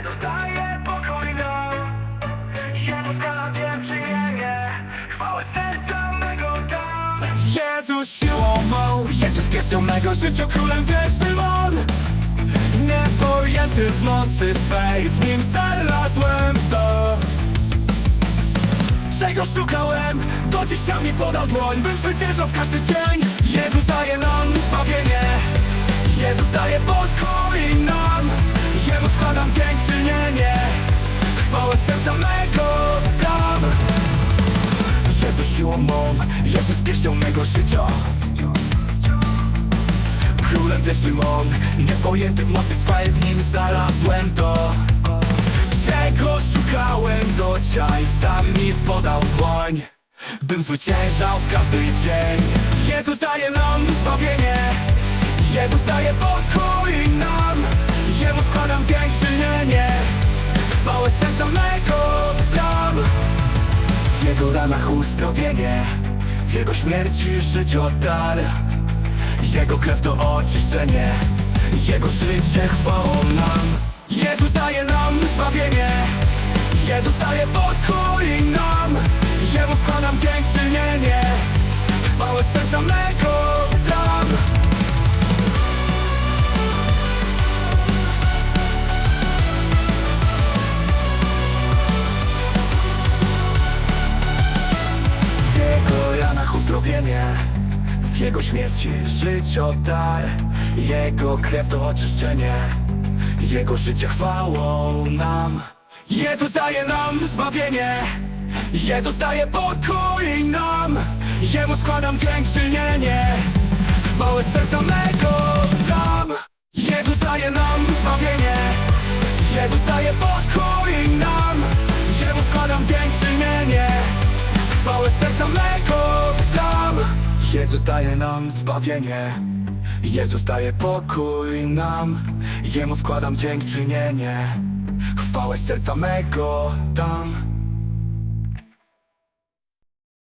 Jezus daje pokój nam. Jemu skala dziękczynienie Chwałę serca mego dam. Jezus siłą mą Jezus pieśnią mego życia Królem wiecznym On. Niepojęty w nocy swej W nim znalazłem to Czego szukałem. To dziś mi podał dłoń Bym zwyciężał w każdy dzień. Jezus daje mą, Jezus pieśnią mego życia. Królem wiecznym On, niepojęty w mocy swej W nim znalazłem to. Czego szukałem do dzisiaj Sam mi podał dłoń Bym zwyciężał w każdy dzień. Jezus daje nam zbawienie Jezus daje pokój Jego ranach uzdrowienie W Jego śmierci życiodar Jego krew to oczyszczenie. Jego życie chwałą nam. Jezus daje nam zbawienie. Jezus daje pokój ranach uzdrowienie. W Jego śmierci życiodar Jego krew to oczyszczenie. Jego życie chwałą nam. Jezus daje nam zbawienie. Jezus daje pokój nam. Jemu składam dziękczynienie Chwałę serca mego dam. Jezus daje nam zbawienie. Jezus daje pokój nam. Jemu składam dziękczynienie Chwałę serca mego Jezus daje nam zbawienie. Jezus daje pokój nam. Jemu składam dziękczynienie. Chwałę serca mego dam